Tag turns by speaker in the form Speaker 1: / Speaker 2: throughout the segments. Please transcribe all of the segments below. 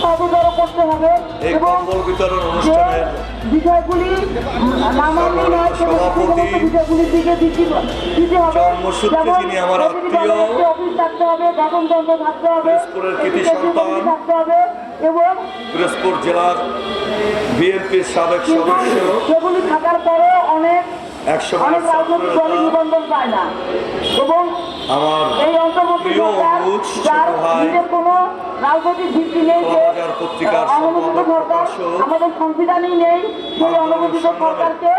Speaker 1: করতে হবে এবং বিষয়গুলি নামানি নয় বিষয়গুলির দিকে দিতে হবে অফিস থাকতে হবে গঠনতন্ত্র থাকতে হবে। থাকতে হবে এবং
Speaker 2: পিরোজপুর জেলার বিএনপির সাবেক সদস্য
Speaker 1: সেগুলি থাকার পরেও অনেক অনেক রাজনৈতিক দলের নিবন্ধন পায় না এবং
Speaker 2: আমার
Speaker 1: এই অন্তর্বর্তী সরকার যার নিজের কোনো রাজনৈতিক ভিত্তি নেই যে
Speaker 2: পত্রিকার
Speaker 1: অনুমোদিত
Speaker 2: সম্পাদক
Speaker 1: সরকার আমাদের সংবিধানই নেই সেই
Speaker 2: আন্দোলন
Speaker 1: অনুমোদিত সরকারকে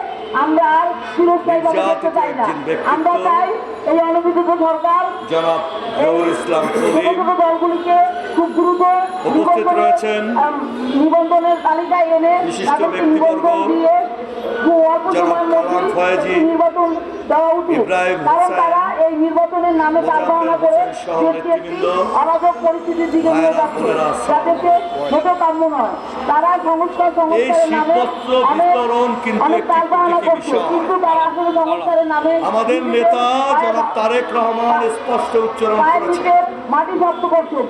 Speaker 1: আমরা আর চিরস্থায়ীভাবে দেখতে চাই না। আমরা চাই এই অনুমোদিত সরকার
Speaker 2: জনাব জহুর ইসলাম
Speaker 1: ছোট
Speaker 2: সলিম
Speaker 1: ছোট দলগুলিকে খুব দ্রুত
Speaker 2: উপস্থিত রয়েছেন
Speaker 1: নিবন্ধনের তালিকায় এনে
Speaker 2: বিশিষ্ট
Speaker 1: তাদেরকে
Speaker 2: ব্যক্তিবর্গ,
Speaker 1: নিবন্ধন দিয়ে খুব অল্প সময়ের নির্বাচন দেওয়া উচিত। কারণ তারা এই নির্বাচনের নামে তালবাহানা করে
Speaker 2: হোসেন
Speaker 1: দেশকে একটি অরাজক পরিস্থিতির দিকে নিয়ে যাচ্ছে। যাদেরকে মোটেও কাম্য নয়। তারা সংস্কার সংস্কারের নামে অনেক তালবাহানা করছে। কিন্তু তারা আসলে সংস্কারের নামে
Speaker 2: আমাদের নেতা জনাব তারেক রহমান স্পষ্ট উচ্চারণ
Speaker 1: মাটি করছে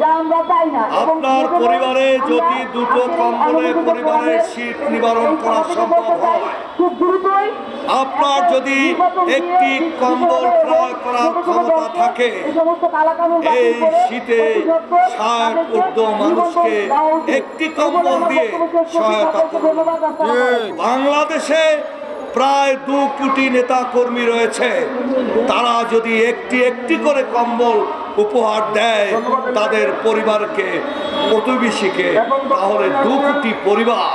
Speaker 1: যা আমরা চাই না
Speaker 2: আপনার পরিবারে যদি দুটো কম্বলে পরিবারের শীত নিবারণ করা সম্ভব হয়,
Speaker 1: খুব দ্রুতই
Speaker 2: আপনার যদি একটি কম্বল ক্রয় করার ক্ষমতা থাকে,
Speaker 1: এই
Speaker 2: শীতে ষাট ঊর্ধ্ব মানুষকে। একটি কম্বল দিয়ে। সহায়তা। বাংলাদেশে প্রায় দু কোটি নেতা কর্মী রয়েছে তারা যদি একটি একটি করে কম্বল উপহার দেয় তাদের পরিবারকে প্রতিবেশীকে। তাহলে দু কোটি পরিবার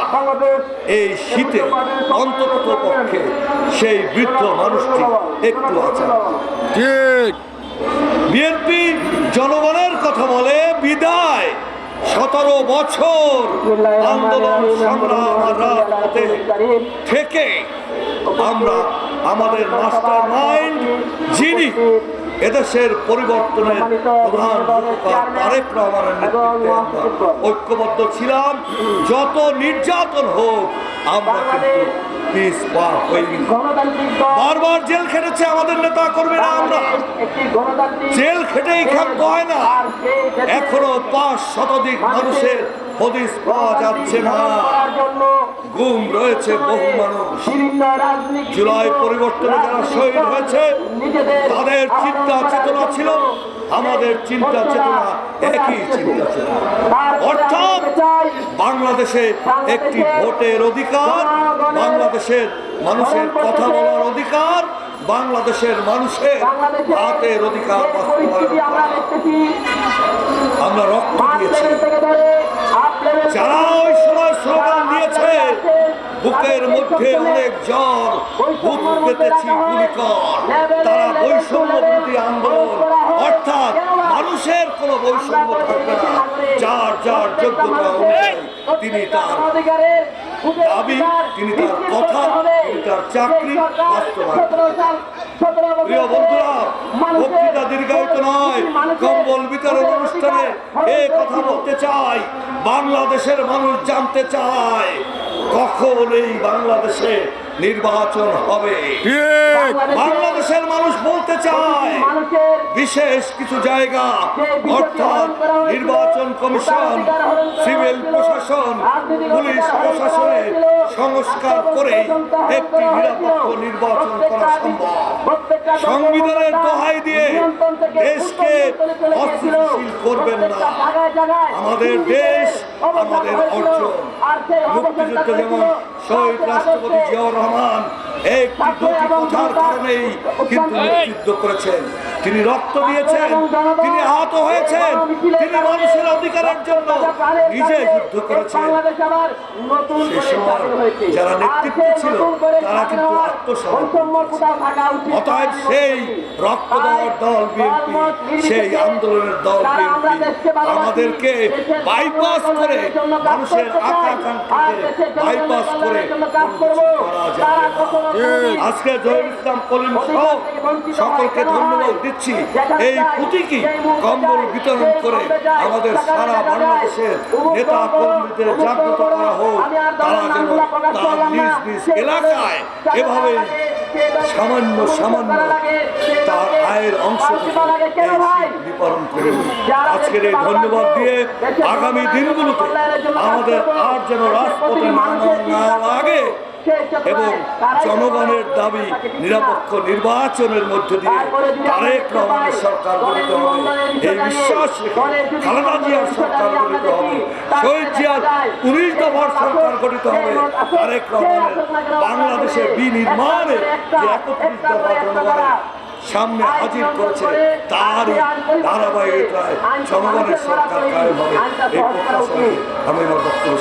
Speaker 2: এই শীতে অন্তত পক্ষে সেই বৃদ্ধ মানুষটি একটু আছে।
Speaker 3: ঠিক।
Speaker 2: বিএনপি জনগণের কথা বলে বিদায়। সতেরো বছর আন্দোলন সংগ্রাম রাজপথে থেকে আমরা আমাদের মাস্টার মাইন্ড যিনি এদেশের পরিবর্তনের প্রধান তারেক রহমানের নেতৃত্বে আমরা ঐক্যবদ্ধ ছিলাম। যত নির্যাতন হোক আমরা কিন্তু বারবার জেল খেটেছে আমাদের নেতা কর্মীরা আমরা। জেল খেটেই খাদ্য হয় না। এখনও পাঁচ শতাধিক মানুষের হদিস পাওয়া যাচ্ছে না। গুম রয়েছে বহু মানুষ। জুলাই পরিবর্তনে যারা শহীদ হয়েছে, তাদের চিন্তা চেতনা ছিল, আমাদের চিন্তা চেতনা একই চিন্তা চেতনা অর্থাৎ বাংলাদেশে একটি ভোটের অধিকার, বাংলাদেশের মানুষের কথা বলার অধিকার, বাংলাদেশের মানুষের হাতের অধিকার বাস্তবায়ন মধ্যে অনেক জ্বর বুক পেতেছি গুলিকর। তারা বৈষম্য বিরোধী আন্দোলন। অর্থাৎ মানুষের কোনো বৈষম্য থাকবে না। যার যার যোগ্যতা তিনি তার দাবি, তিনি তার কথা, তিনি তার চাকরি প্রিয় বন্ধুরা, বক্তৃতা দীর্ঘায়িত নয়। কম্বল বিতরণ অনুষ্ঠানে এ কথা বলতে চাই। বাংলাদেশের মানুষ জানতে চায়। কখন এই বাংলাদেশে নির্বাচন হবে।
Speaker 3: ঠিক
Speaker 2: বাংলাদেশের মানুষ বলতে চায় বিশেষ কিছু জায়গা অর্থাৎ নির্বাচন কমিশন সিভিল প্রশাসন পুলিশ প্রশাসনের সংস্কার করে একটি নিরাপত্তা নির্বাচন করা সম্ভব। সংবিধানের দোহাই দিয়ে দেশকে অস্থিতিশীল করবেন না। আমাদের দেশ আমাদের অর্জন। মুক্তিযুদ্ধ যেমন শহীদ রাষ্ট্রপতি জিয়াউর রহমান। এই কিন্তু করেছেন। তিনি রক্ত দিয়েছেন তিনি আহত হয়েছেন তিনি মানুষের অধিকারের জন্য নিজে যুদ্ধ করেছেন। সে সময় যারা নেতৃত্বে ছিল তারা কিন্তু আত্মসমর্পণ অতএব সেই রক্ত দেওয়ার দল বিএনপি সেই আন্দোলনের দল বিএনপি আমাদেরকে বাইপাস করে মানুষের আকাঙ্ক্ষাকে বাইপাস করে করা না। আজকে জহির ইসলাম কলিম সহ সকলকে ধন্যবাদ দিচ্ছি। এই প্রতীকী কম্বল বিতরণ করে আমাদের সারা বাংলাদেশের নেতা কর্মীদের জাগ্রত করা হোক। তারা যেন তার নিজ নিজ এলাকায় এভাবে সামান্য সামান্য তার আয়ের অংশ বিতরণ করে। আজকের এই ধন্যবাদ দিয়ে আগামী দিনগুলোতে আমাদের আর যেন রাজপথে না লাগে এবং জনগণের দাবি নিরপেক্ষ নির্বাচনের মধ্য দিয়ে তারেক রহমানের সরকার গঠিত হবে এই বিশ্বাস খালেদা জিয়ার সরকার গঠিত হবে। শহীদ জিয়ার উনিশ দফার সরকার গঠিত হবে তারেক রহমানের বাংলাদেশের বিনির্মাণে যে একত্রিশ দফা জনগণের সামনে হাজির করেছে তারই ধারাবাহিকতায় জনগণের সরকার কায়েম হবে। এই প্রত্যাশা আমি আমার বক্তব্য